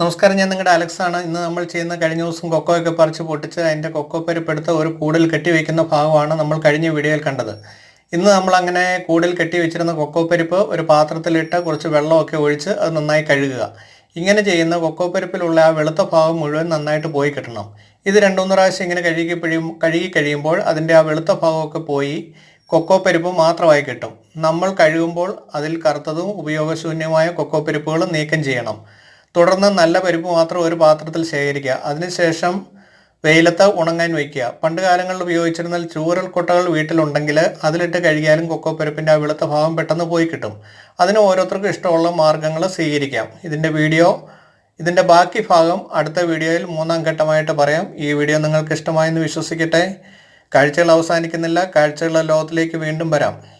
നമസ്കാരം ഞാൻ നിങ്ങളുടെ അലക്സ് ആണ്. ഇന്ന് നമ്മൾ ചെയ്യുന്ന കഴിഞ്ഞ ദിവസം കൊക്കോയൊക്കെ പറിച്ച് പൊട്ടിച്ച് അതിന്റെ കൊക്കോ പരിപ്പെടുത്ത ഒരു കൂടിൽ കെട്ടിവെക്കുന്ന ഭാഗമാണ് നമ്മൾ കഴിഞ്ഞ വീഡിയോയിൽ കണ്ടത്. ഇന്ന് നമ്മൾ അങ്ങനെ കൂടൽ കെട്ടിവെച്ചിരുന്ന കൊക്കോ പരിപ്പ് ഒരു പാത്രത്തിലിട്ട് കുറച്ച് വെള്ളമൊക്കെ ഒഴിച്ച് അത് നന്നായി കഴുകുക. ഇങ്ങനെ ചെയ്യുന്ന കൊക്കോ പരിപ്പിലുള്ള ആ വെളുത്ത ഭാഗം മുഴുവൻ നന്നായിട്ട് പോയി കിട്ടണം. ഇത് രണ്ടു മൂന്ന് പ്രാവശ്യം ഇങ്ങനെ കഴുകി കഴുകി കഴിയുമ്പോൾ അതിന്റെ ആ വെളുത്ത ഭാഗമൊക്കെ പോയി കൊക്കോ പരിപ്പ് മാത്രമായി കിട്ടും. നമ്മൾ കഴുകുമ്പോൾ അതിൽ കറുത്തതും ഉപയോഗശൂന്യമായ കൊക്കോ പരിപ്പുകളും നീക്കം ചെയ്യണം. തുടർന്ന് നല്ല പരിപ്പ് മാത്രം ഒരു പാത്രത്തിൽ ശേഖരിക്കുക. അതിനുശേഷം വെയിലത്ത് ഉണങ്ങാൻ വയ്ക്കുക. പണ്ട് കാലങ്ങളിൽ ഉപയോഗിച്ചിരുന്ന ചൂരൽ കൊട്ടകൾ വീട്ടിലുണ്ടെങ്കിൽ അതിലിട്ട് കഴുകിയാലും കൊക്കോ പരിപ്പിന്റെ ആ വെളുത്ത ഭാഗം പെട്ടെന്ന് പോയി കിട്ടും. അതിന് ഓരോരുത്തർക്കും ഇഷ്ടമുള്ള മാർഗങ്ങൾ സ്വീകരിക്കാം. ഇതിന്റെ വീഡിയോ ഇതിന്റെ ബാക്കി ഭാഗം അടുത്ത വീഡിയോയിൽ മൂന്നാം ഘട്ടമായിട്ട് പറയാം. ഈ വീഡിയോ നിങ്ങൾക്ക് ഇഷ്ടമായെന്ന് വിശ്വസിക്കട്ടെ. കാഴ്ചകൾ അവസാനിക്കുന്നില്ല. കാഴ്ചകളുടെ ലോകത്തിലേക്ക് വീണ്ടും വരാം.